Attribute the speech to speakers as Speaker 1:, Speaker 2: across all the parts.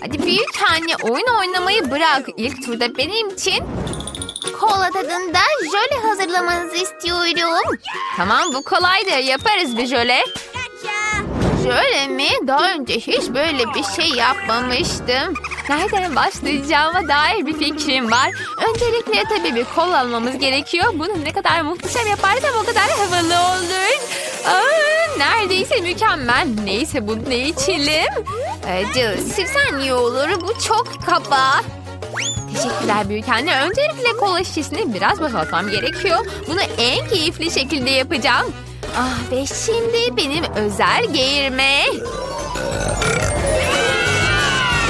Speaker 1: Hadi büyük anne oyun oynamayı bırak. İlk turda benim için kola tadında jöle hazırlamanızı istiyorum. Tamam bu kolaydı. Yaparız bir jöle. Jöle mi? Daha önce hiç böyle bir şey yapmamıştım. Nereden başlayacağıma dair bir fikrim var. Öncelikle tabii bir kol almamız gerekiyor. Bunu ne kadar muhteşem yaparsam o kadar havalı olur. Aa, neredeyse mükemmel. Neyse bunu ne içelim? Ee, Jill, sirsen iyi olur. Bu çok kaba. Teşekkürler büyük anne. Öncelikle kola şişesini biraz boşaltmam gerekiyor. Bunu en keyifli şekilde yapacağım. Ah ve şimdi benim özel geğirme.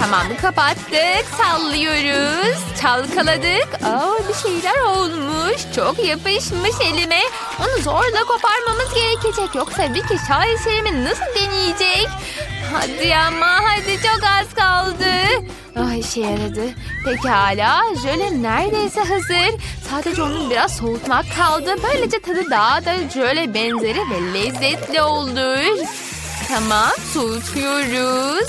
Speaker 1: Tamam kapattık. Sallıyoruz. Çalkaladık. Aa, bir şeyler olmuş. Çok yapışmış elime. Onu zorla koparmamız gerekecek. Yoksa bir kişi şaheserimi nasıl deneyecek? Hadi ama hadi çok az kaldı. Ah işe yaradı. Pekala jöle neredeyse hazır. Sadece onu biraz soğutmak kaldı. Böylece tadı daha da jöle benzeri ve lezzetli olur. Tamam soğutuyoruz.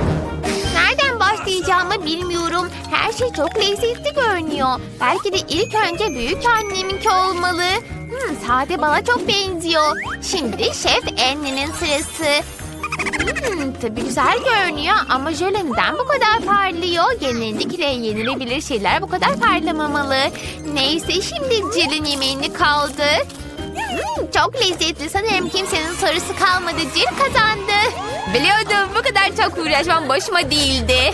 Speaker 1: Başlayacağımı bilmiyorum. Her şey çok lezzetli görünüyor. Belki de ilk önce büyük anneminki olmalı. Hmm, sade bala çok benziyor. Şimdi Şef Anne'nin sırası. Hmm, tabii güzel görünüyor ama jöle neden bu kadar parlıyor? Genellikle yenilebilir şeyler bu kadar parlamamalı. Neyse şimdi Jill'in yemeğini kaldı. Hmm, çok lezzetli. Sanırım kimsenin sorusu kalmadı. Jill kazandı. Biliyordum bu kadar çok uğraşmam başıma değildi.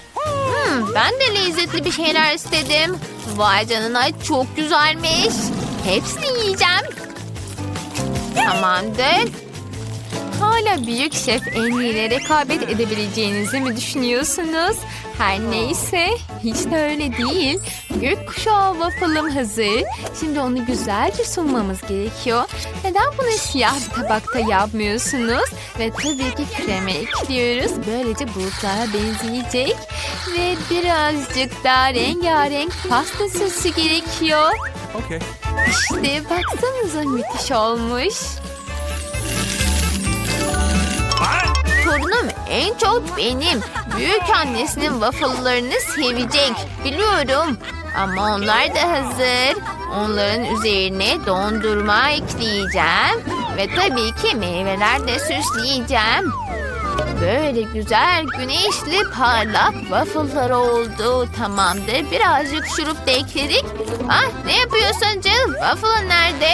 Speaker 1: Hmm, ben de lezzetli bir şeyler istedim. Vay canına çok güzelmiş. Hepsini yiyeceğim. Tamamdır. Hala büyük şef en iyiyle rekabet edebileceğinizi mi düşünüyorsunuz? Her neyse hiç de öyle değil. Gökkuşağı waffle'ım hazır. Şimdi onu güzelce sunmamız gerekiyor. Neden bunu siyah bir tabakta yapmıyorsunuz? Ve tabii ki krema ekliyoruz. Böylece bulutlara benzeyecek. Ve birazcık daha rengarenk pasta sosu gerekiyor.
Speaker 2: Okay.
Speaker 1: İşte baksanıza müthiş olmuş. Torunum en çok benim. Büyük annesinin waffle'larını sevecek. Biliyorum. Ama onlar da hazır. Onların üzerine dondurma ekleyeceğim. Ve tabii ki meyveler de süsleyeceğim. Böyle güzel, güneşli, parlak waffle'lar oldu. Tamamdır. Birazcık şurup da ekledik. Ah, ne yapıyorsun Jill? Waffle nerede?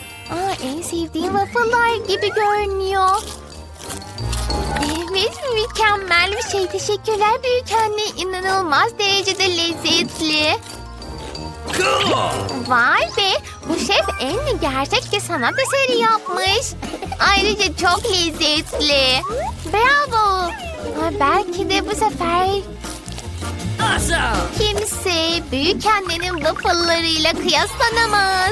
Speaker 1: Aa, en sevdiğim waffle'lar gibi görünüyor. Evet, mükemmel bir şey. Teşekkürler büyük anne. İnanılmaz derecede lezzetli. Vay be, bu şef en gerçek bir sanat eseri yapmış. Ayrıca çok lezzetli. Bravo. Ha, belki de bu sefer kimse büyük annenin waffle'larıyla kıyaslanamaz.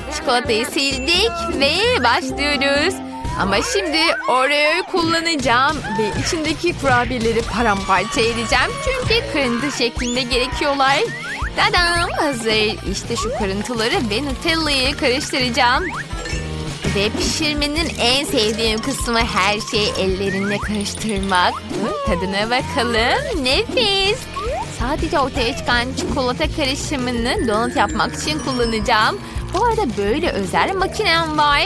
Speaker 1: Çikolatayı sildik ve başlıyoruz. Ama şimdi Oreo'yu kullanacağım ve içindeki kurabiyeleri paramparça edeceğim. Çünkü kırıntı şeklinde gerekiyorlar. Dadam hazır. İşte şu kırıntıları ve Nutella'yı karıştıracağım. Ve pişirmenin en sevdiğim kısmı her şeyi ellerinle karıştırmak. Tadına bakalım. Nefis. Sadece ortaya çıkan çikolata karışımını donut yapmak için kullanacağım. Bu arada böyle özel makinem var.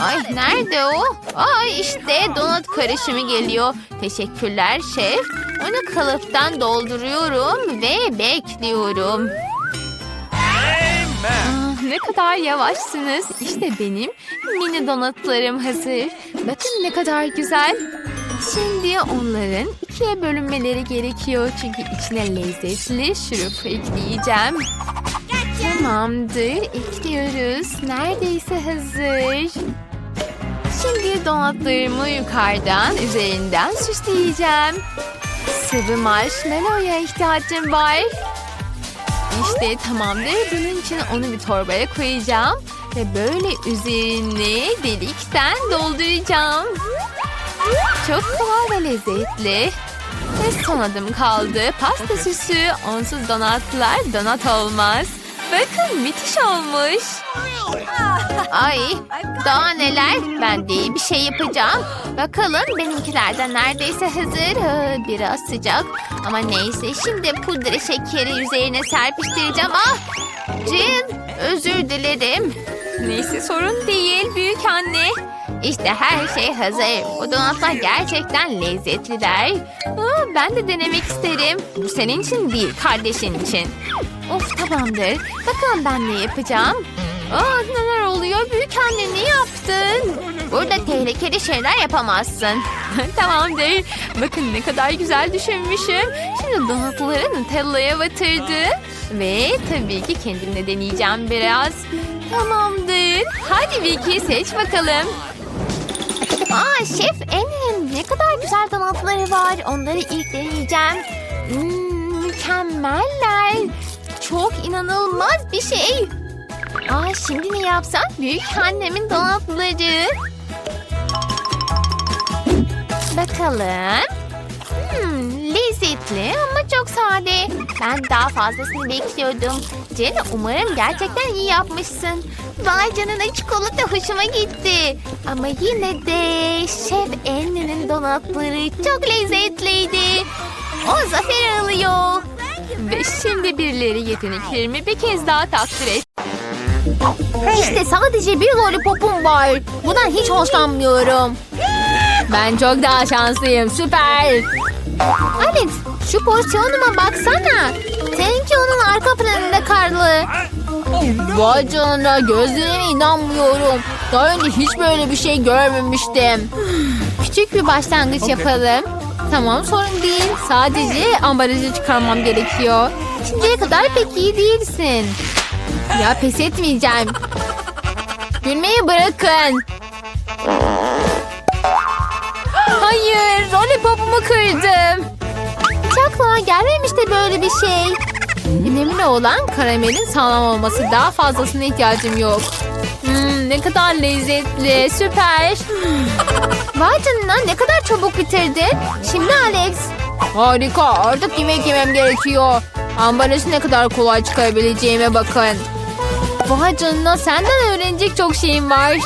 Speaker 1: Ay nerede o? Ay işte donut karışımı geliyor. Teşekkürler şef. Onu kalıptan dolduruyorum ve bekliyorum. Ah, ne kadar yavaşsınız. İşte benim mini donatlarım hazır. Bakın ne kadar güzel. Şimdi onların ikiye bölünmeleri gerekiyor. Çünkü içine lezzetli şurup ekleyeceğim. Tamamdır. Ekliyoruz. Neredeyse hazır. Şimdi donatlarımı yukarıdan, üzerinden süsleyeceğim. Sıvı marshmallow'ya ihtiyacım var. İşte tamamdır. Bunun için onu bir torbaya koyacağım. Ve böyle üzerine delikten dolduracağım. Çok kolay ve lezzetli. Ve son adım kaldı. Pasta süsü. Onsuz donatlar donat olmaz. Bakın müthiş olmuş. Ay daha neler. Ben de iyi bir şey yapacağım. Bakalım benimkilerden neredeyse hazır. Ha, Biraz sıcak. Ama neyse şimdi pudra şekeri üzerine serpiştireceğim. Ah Jill özür dilerim. Neyse sorun değil büyük anne. İşte her şey hazır. Bu donatlar gerçekten lezzetliler. Aa, ben de denemek isterim. Bu senin için değil kardeşin için. Of tamamdır. Bakalım ben ne yapacağım.
Speaker 3: Aa, neler oluyor? Büyük anne ne yaptın? Burada tehlikeli şeyler yapamazsın. Tamamdır. Bakın ne kadar güzel düşünmüşüm. Şimdi donutları Nutella'ya batırdı. Ve tabii ki kendim de deneyeceğim biraz. Tamamdır. Hadi Vicky seç bakalım. Aa şef Emin ne kadar güzel donatları var. Onları ilk deneyeceğim. Hmm, mükemmeller. Çok inanılmaz bir şey. Aa şimdi ne yapsak? Büyük annemin donatları. Bakalım. Hmm, lezzetli ama çok sade. Ben daha fazlasını bekliyordum. Jenna umarım gerçekten iyi yapmışsın. Vay canına çikolata hoşuma gitti. Ama yine de Şef Anne'nin donatları çok lezzetliydi. O zafer alıyor. Ve şimdi birileri yeteneklerimi bir kez daha takdir et. İşte sadece bir lollipopum var. Bundan hiç hoşlanmıyorum. Ben çok daha şanslıyım. Süper. Alex şu porsiyonuma baksana. Seninki onun arka planında karlı. Vay canına gözlerime inanmıyorum. Daha önce hiç böyle bir şey görmemiştim. Küçük bir başlangıç yapalım. Tamam sorun değil. Sadece ambalajı çıkarmam gerekiyor. Şimdiye kadar pek iyi değilsin. Ya pes etmeyeceğim. Gülmeyi bırakın. Hayır, lollipopumu kırdım. Hiç aklıma gelmemişti böyle bir şey. Önemli olan karamelin sağlam olması. Daha fazlasına ihtiyacım yok. Ne kadar lezzetli, süper. Vay canına ne kadar çabuk bitirdin. Şimdi Alex. Harika, artık yemek yemem gerekiyor. Ambalajı ne kadar kolay çıkarabileceğime bakın. Vay canına senden öğrenecek çok şeyim var.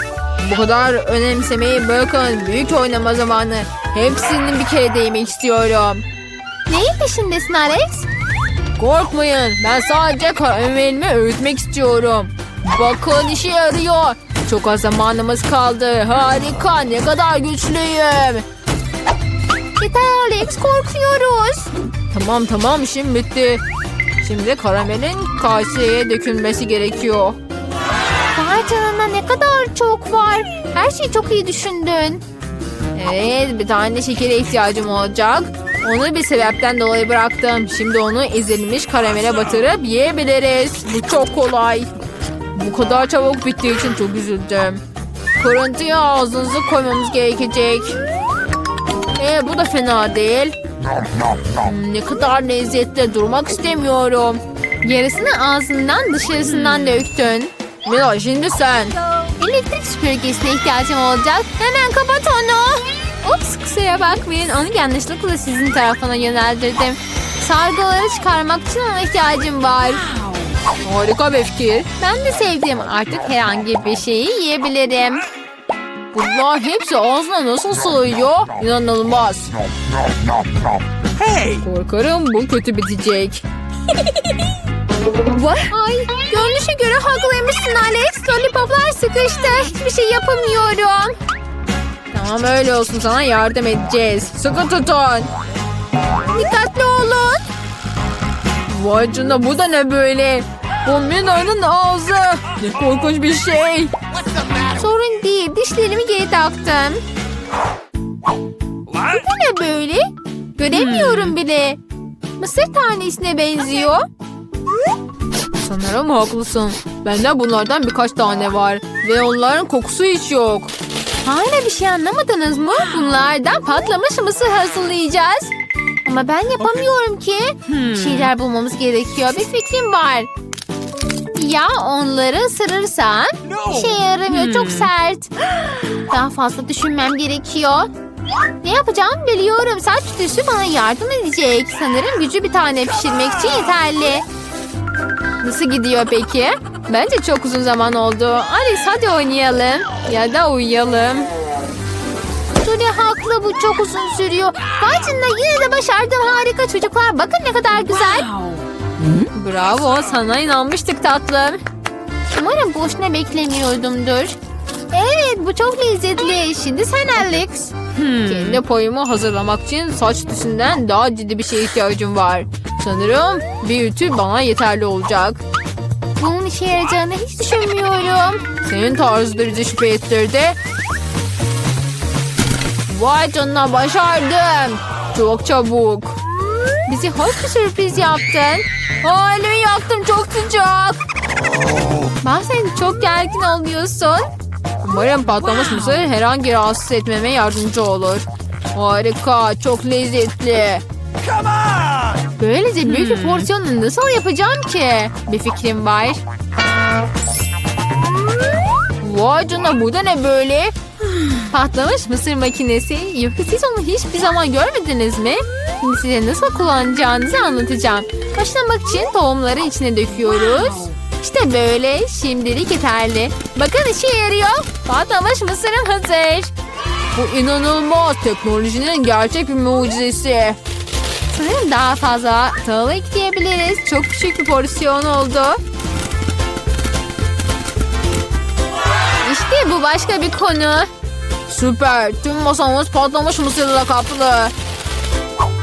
Speaker 3: Bu kadar önemsemeyi bırakın. Büyük oynama zamanı. Hepsini bir kere değmek istiyorum. Neyin peşindesin Alex? Korkmayın. Ben sadece karamelimi öğütmek istiyorum. Bakın işe yarıyor. Çok az zamanımız kaldı. Harika. Ne kadar güçlüyüm. Yeter Alex. Korkuyoruz. Tamam tamam işim bitti. Şimdi karamelin kaseye dökülmesi gerekiyor. Vay canına ne kadar çok var. Her şeyi çok iyi düşündün. Evet bir tane şekere ihtiyacım olacak. Onu bir sebepten dolayı bıraktım. Şimdi onu ezilmiş karamele batırıp yiyebiliriz. Bu çok kolay. Bu kadar çabuk bittiği için çok üzüldüm. Kırıntıya ağzınızı koymamız gerekecek. Ee, bu da fena değil. Hmm, ne kadar lezzetli durmak istemiyorum. Yarısını ağzından dışarısından döktün. Mila şimdi sen. Elektrik süpürgesine ihtiyacım olacak. Hemen kapat onu. Ups kusura bakmayın. Onu yanlışlıkla sizin tarafına yöneldirdim. Sargıları çıkarmak için ona ihtiyacım var. Harika bir fikir. Ben de sevdim. Artık herhangi bir şeyi yiyebilirim. Bunlar hepsi ağzına nasıl sığıyor? İnanılmaz.
Speaker 4: Hey!
Speaker 3: Korkarım bu kötü bitecek. Ay görünüşe göre haklıymışsın Alex. Lollipoplar sıkıştı. Hiçbir şey yapamıyorum. Tamam öyle olsun sana yardım edeceğiz. Sıkı tutun. Dikkatli olun. Vay canına bu da ne böyle? Bu Mina'nın ağzı. Ne korkunç bir şey. Sorun değil dişlerimi geri taktım.
Speaker 4: What?
Speaker 3: Bu ne böyle? Göremiyorum bile. Mısır tanesine benziyor. Sanırım haklısın. Bende bunlardan birkaç tane var. Ve onların kokusu hiç yok. Hala bir şey anlamadınız mı? Bunlardan patlamış mısır hazırlayacağız. Ama ben yapamıyorum ki. Bir şeyler bulmamız gerekiyor. Bir fikrim var. Ya onları ısırırsan? İşe yaramıyor. Çok sert. Daha fazla düşünmem gerekiyor. Ne yapacağım biliyorum. Saç tüsü bana yardım edecek. Sanırım gücü bir tane pişirmek için yeterli. Nasıl gidiyor peki? Bence çok uzun zaman oldu. Alice hadi oynayalım. Ya da uyuyalım. Julie haklı bu çok uzun sürüyor. Canına yine de başardım harika çocuklar. Bakın ne kadar güzel. Bravo sana inanmıştık tatlım. Umarım boşuna beklemiyordumdur. Evet bu çok lezzetli. Şimdi sen Alex. Kendi payımı hazırlamak için saç tüsünden daha ciddi bir şeye ihtiyacım var. Sanırım bir ütü bana yeterli olacak.
Speaker 1: bunun işe yarayacağını hiç düşünmüyorum.
Speaker 3: Senin bizi şüphe ettirdi. Vay canına başardım. Çok çabuk.
Speaker 1: Bizi hoş bir sürpriz yaptın.
Speaker 3: Aa, elimi yaktım çok sıcak.
Speaker 1: Bazen çok gergin oluyorsun.
Speaker 3: Umarım patlamış mısır herhangi rahatsız etmeme yardımcı olur. Harika, çok lezzetli.
Speaker 1: Böylece büyük
Speaker 3: Hmm.
Speaker 1: bir porsiyonu nasıl yapacağım ki? Bir fikrim var.
Speaker 3: Vay canına bu da ne böyle?
Speaker 1: Patlamış mısır makinesi. Yoksa siz onu hiçbir zaman görmediniz mi? Şimdi size nasıl kullanacağınızı anlatacağım. Başlamak için tohumları içine döküyoruz. İşte böyle. Şimdilik yeterli. Bakın işe yarıyor. Patlamış mısırım hazır.
Speaker 3: Bu inanılmaz teknolojinin gerçek bir mucizesi.
Speaker 1: Sanırım daha fazla tahıl ekleyebiliriz. Çok küçük bir porsiyon oldu. İşte bu başka bir konu.
Speaker 3: Süper, tüm masamız patlamış mısırla kaplı.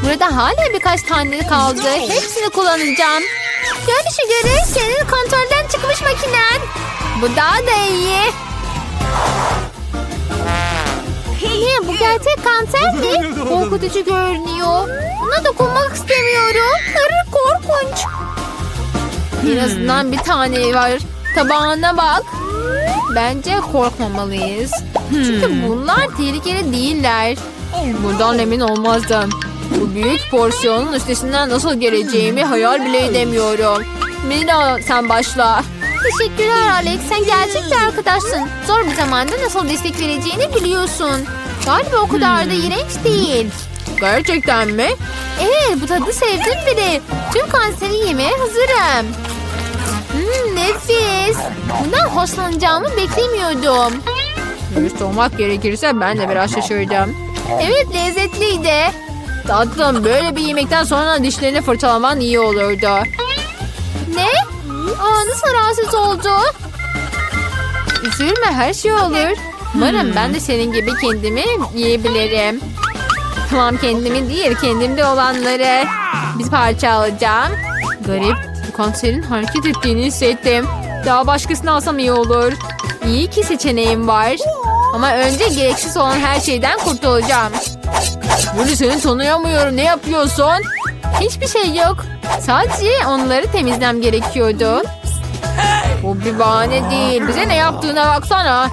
Speaker 1: Burada hala birkaç tane kaldı. Hepsini kullanacağım. Görünüşe göre senin kontrolden çıkmış makinen. Bu daha da iyi. Ne bu gerçek kanser mi? Korkutucu görünüyor. Ona dokunmak istemiyorum. Karı korkunç.
Speaker 3: En azından bir tane var. Tabağına bak.
Speaker 1: Bence korkmamalıyız. Çünkü bunlar tehlikeli değiller.
Speaker 3: Bundan emin olmazdım. Bu büyük porsiyonun üstesinden nasıl geleceğimi hayal bile edemiyorum. Mina sen başla.
Speaker 1: Teşekkürler Alex. Sen gerçek bir arkadaşsın. Zor bir zamanda nasıl destek vereceğini biliyorsun. Galiba o kadar da iğrenç değil.
Speaker 3: Gerçekten mi?
Speaker 1: Evet bu tadı sevdim bile. Tüm kanseri yemeye hazırım. Hmm, nefis. Bundan hoşlanacağımı beklemiyordum.
Speaker 3: Dürüst olmak gerekirse ben de biraz şaşırdım.
Speaker 1: Evet lezzetliydi.
Speaker 3: Tatlım böyle bir yemekten sonra dişlerini fırçalaman iyi olurdu.
Speaker 1: Ne? Aa, nasıl rahatsız oldu?
Speaker 3: Üzülme her şey olur. Umarım ben de senin gibi kendimi yiyebilirim. Tamam kendimi değil kendimde olanları bir parça alacağım. Garip bu kanserin hareket ettiğini hissettim. Daha başkasını alsam iyi olur. İyi ki seçeneğim var. Ama önce gereksiz olan her şeyden kurtulacağım. Böyle seni tanıyamıyorum. Ne yapıyorsun?
Speaker 1: Hiçbir şey yok.
Speaker 3: Sadece onları temizlem gerekiyordu. Bu bir bahane değil. Bize ne yaptığına baksana.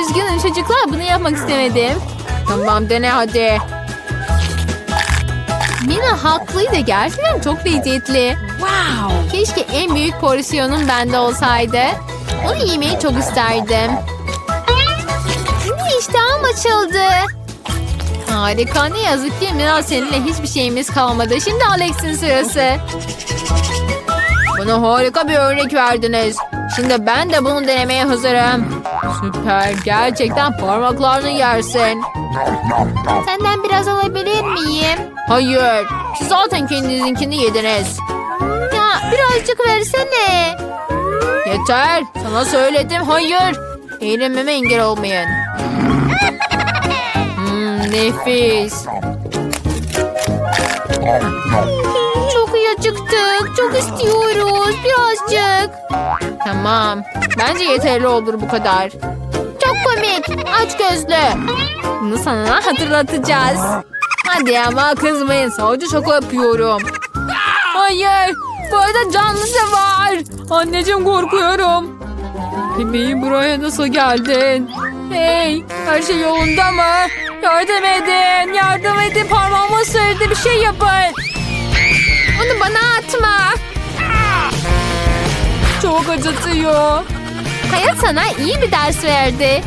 Speaker 1: Üzgünüm çocuklar bunu yapmak istemedim.
Speaker 3: Tamam dene hadi.
Speaker 1: Mina haklıydı gerçekten çok lezzetli.
Speaker 2: Wow!
Speaker 1: Keşke en büyük porsiyonum bende olsaydı. Onu yemeyi çok isterdim. Şimdi iştahım açıldı.
Speaker 3: Harika ne yazık ki Miral seninle hiçbir şeyimiz kalmadı. Şimdi Alex'in sırası. Bana harika bir örnek verdiniz. Şimdi ben de bunu denemeye hazırım. Süper. Gerçekten parmaklarını yersin.
Speaker 1: Senden biraz alabilir miyim?
Speaker 3: Hayır. Siz zaten kendinizinkini yediniz.
Speaker 1: Birazcık versene.
Speaker 3: Yeter. Sana söyledim. Hayır. Eğlenmeme engel olmayın. Hmm, nefis.
Speaker 1: Çok iyi acıktık. Çok istiyoruz. Birazcık.
Speaker 3: Tamam. Bence yeterli olur bu kadar.
Speaker 1: Çok komik. Aç gözlü.
Speaker 3: Bunu sana hatırlatacağız. Hadi ama kızmayın. Sadece şaka yapıyorum. Hayır. Bu arada canlısı var. Anneciğim korkuyorum. Bebeğim buraya nasıl geldin? Hey her şey yolunda mı? Yardım edin. Yardım edin. Parmağımı ısırdı. Bir şey yapın.
Speaker 1: Onu bana atma.
Speaker 3: Çok acıtıyor.
Speaker 1: Hayat sana iyi bir ders verdi.